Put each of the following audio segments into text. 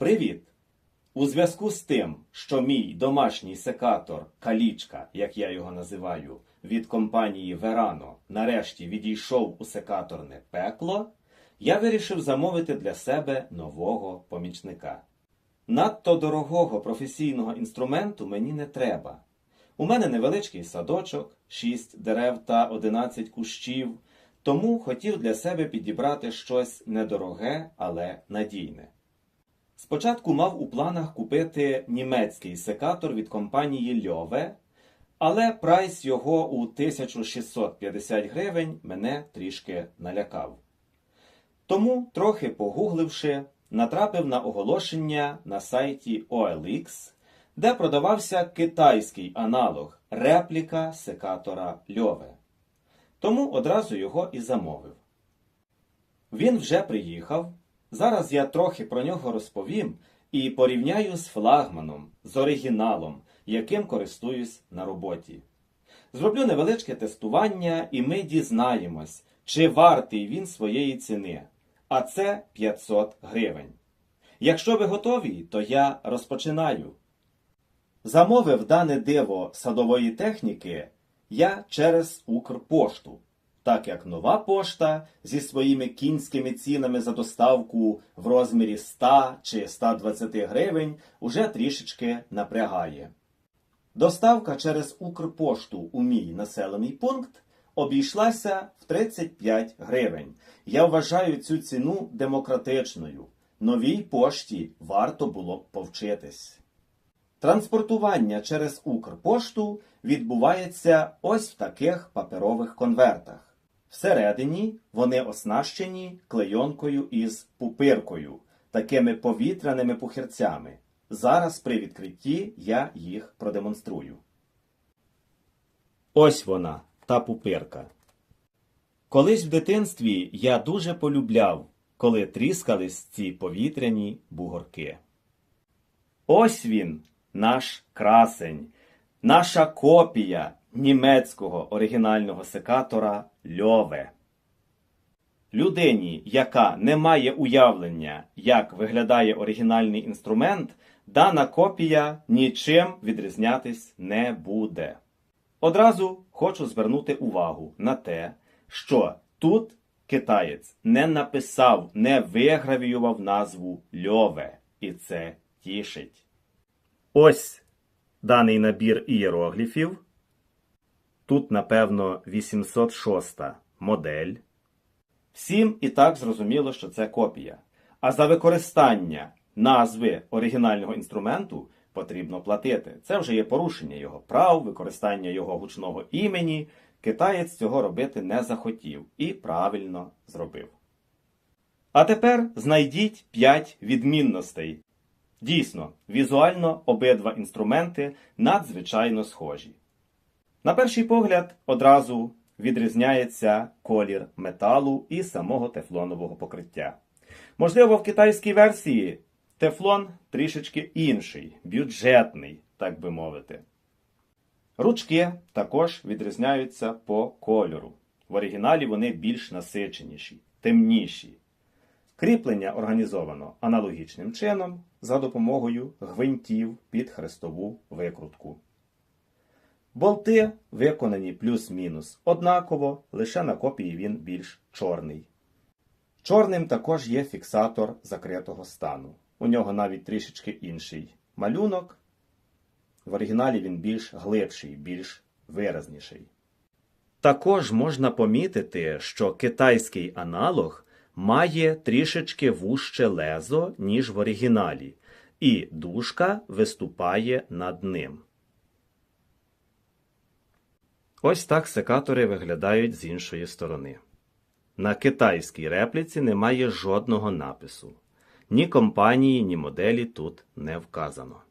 Привіт! У зв'язку з тим, що мій домашній секатор Калічка, як я його називаю, від компанії Verano нарешті відійшов у секаторне пекло, я вирішив замовити для себе нового помічника. Надто дорогого професійного інструменту мені не треба. У мене невеличкий садочок, 6 дерев та 11 кущів, тому хотів для себе підібрати щось недороге, але надійне. Спочатку мав у планах купити німецький секатор від компанії Льове, але прайс його у 1650 гривень мене трішки налякав. Тому, трохи погугливши, натрапив на оголошення на сайті OLX, де продавався китайський аналог репліка секатора Льове. Тому одразу його і замовив. Він вже приїхав. Зараз я трохи про нього розповім і порівняю з флагманом, з оригіналом, яким користуюсь на роботі. Зроблю невеличке тестування, і ми дізнаємось, чи вартий він своєї ціни. А це 500 гривень. Якщо ви готові, то я розпочинаю. Замовив дане диво садової техніки я через Укрпошту, так як нова пошта зі своїми кінськими цінами за доставку в розмірі 100 чи 120 гривень уже трішечки напрягає. Доставка через Укрпошту у мій населений пункт обійшлася в 35 гривень. Я вважаю цю ціну демократичною. Новій пошті варто було б повчитись. Транспортування через Укрпошту відбувається ось в таких паперових конвертах. Всередині вони оснащені клейонкою із пупиркою, такими повітряними пухирцями. Зараз при відкритті я їх продемонструю. Ось вона, та пупирка. Колись в дитинстві я дуже полюбляв, коли тріскались ці повітряні бугорки. Ось він, наш красень, наша копія німецького оригінального секатора Льове. Людині, яка не має уявлення, як виглядає оригінальний інструмент, дана копія нічим відрізнятись не буде. Одразу хочу звернути увагу на те, що тут китаєць не написав, не вигравіював назву Льове, і це тішить. Ось даний набір ієрогліфів. Тут, напевно, 806 модель. Всім і так зрозуміло, що це копія. А за використання назви оригінального інструменту потрібно платити. Це вже є порушення його прав, використання його гучного імені. Китаєць цього робити не захотів і правильно зробив. А тепер знайдіть 5 відмінностей. Дійсно, візуально обидва інструменти надзвичайно схожі. На перший погляд одразу відрізняється колір металу і самого тефлонового покриття. Можливо, в китайській версії тефлон трішечки інший, бюджетний, так би мовити. Ручки також відрізняються по кольору. В оригіналі вони більш насиченіші, темніші. Кріплення організовано аналогічним чином за допомогою гвинтів під хрестову викрутку. Болти виконані плюс-мінус однаково, лише на копії він більш чорний. Чорним також є фіксатор закритого стану. У нього навіть трішечки інший малюнок. В оригіналі він більш глибший, більш виразніший. Також можна помітити, що китайський аналог має трішечки вужче лезо, ніж в оригіналі, і дужка виступає над ним. Ось так секатори виглядають з іншої сторони. На китайській репліці немає жодного напису. Ні компанії, ні моделі тут не вказано.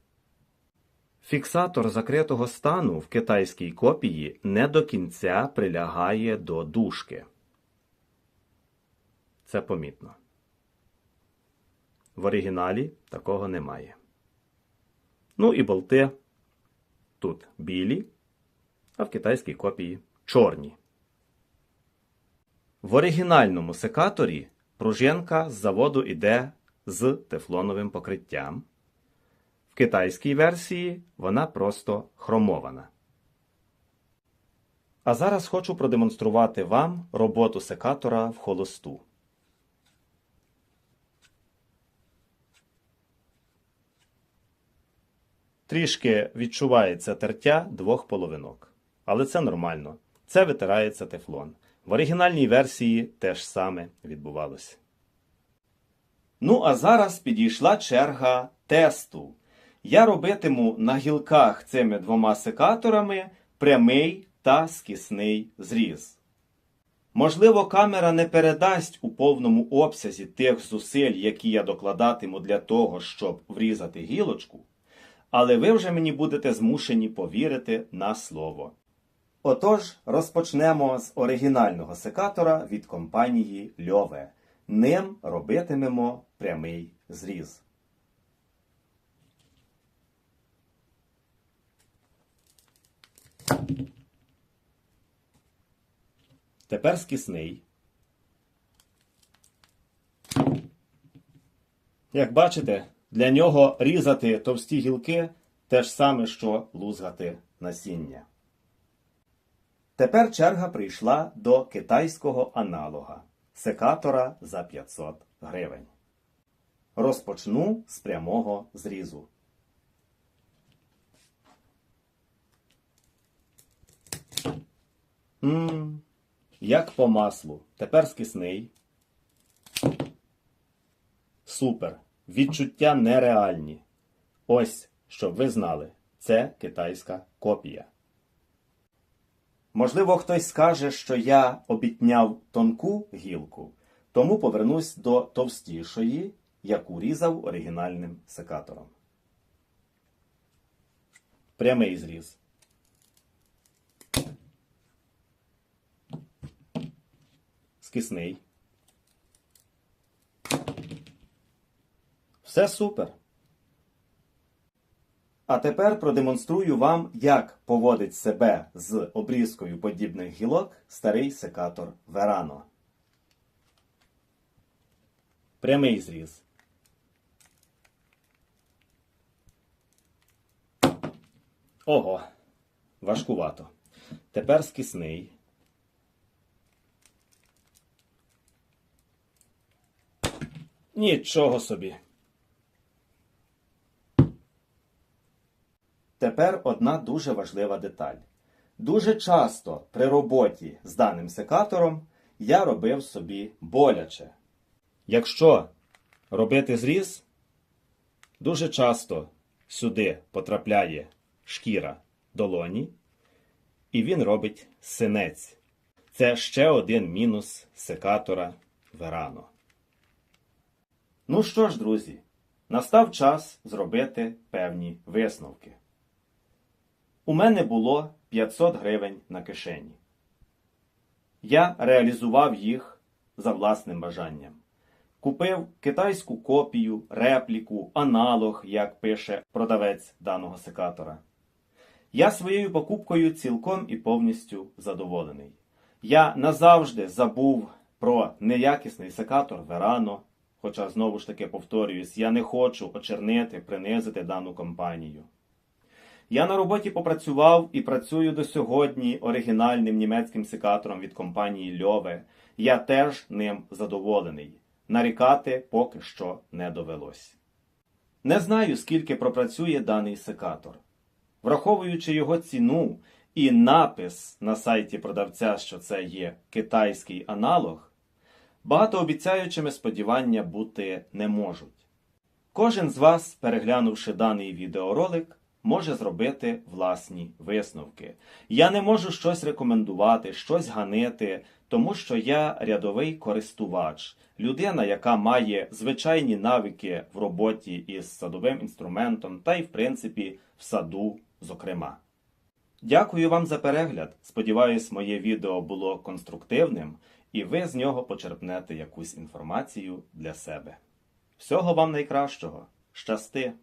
Фіксатор закритого стану в китайській копії не до кінця прилягає до дужки. Це помітно. В оригіналі такого немає. Ну і болти тут білі, а в китайській копії чорні. В оригінальному секаторі пружинка з заводу йде з тефлоновим покриттям. В китайській версії вона просто хромована. А зараз хочу продемонструвати вам роботу секатора в холосту. Трішки відчувається тертя двох половинок. Але це нормально. Це витирається тефлон. В оригінальній версії теж саме відбувалося. Ну, а зараз підійшла черга тесту. Я робитиму на гілках цими двома секаторами прямий та скісний зріз. Можливо, камера не передасть у повному обсязі тих зусиль, які я докладатиму для того, щоб врізати гілочку, але ви вже мені будете змушені повірити на слово. Отож, розпочнемо з оригінального секатора від компанії Льове. Ним робитимемо прямий зріз. Тепер скісний. Як бачите, для нього різати товсті гілки те ж саме, що лузгати насіння. Тепер черга прийшла до китайського аналога секатора за 500 гривень. Розпочну з прямого зрізу. Ммм, як по маслу. Тепер скисний. Супер. Відчуття нереальні. Ось, щоб ви знали, це китайська копія. Можливо, хтось скаже, що я обітняв тонку гілку, тому повернусь до товстішої, яку різав оригінальним секатором. Прямий зріз. Скисний. Все супер. А тепер продемонструю вам, як поводить себе з обрізкою подібних гілок старий секатор Верано. Прямий зріз. Ого, важкувато. Тепер скисний. Нічого собі. Тепер одна дуже важлива деталь. Дуже часто при роботі з даним секатором я робив собі боляче. Якщо робити зріз, дуже часто сюди потрапляє шкіра долоні, і він робить синець. Це ще один мінус секатора Верано. Ну що ж, друзі, настав час зробити певні висновки. У мене було 500 гривень на кишені. Я реалізував їх за власним бажанням. Купив китайську копію, репліку, аналог, як пише продавець даного секатора. Я своєю покупкою цілком і повністю задоволений. Я назавжди забув про неякісний секатор Верано, хоча знову ж таки повторююсь, я не хочу очернити, принизити дану компанію. Я на роботі попрацював і працюю до сьогодні оригінальним німецьким секатором від компанії Льове. Я теж ним задоволений. Нарікати поки що не довелось. Не знаю, скільки пропрацює даний секатор. Враховуючи його ціну і напис на сайті продавця, що це є китайський аналог, багатообіцяючими сподівання бути не можуть. Кожен з вас, переглянувши даний відеоролик, може зробити власні висновки. Я не можу щось рекомендувати, щось ганити, тому що я рядовий користувач, людина, яка має звичайні навики в роботі із садовим інструментом та й, в принципі, в саду, зокрема. Дякую вам за перегляд. Сподіваюсь, моє відео було конструктивним і ви з нього почерпнете якусь інформацію для себе. Всього вам найкращого! Щасти!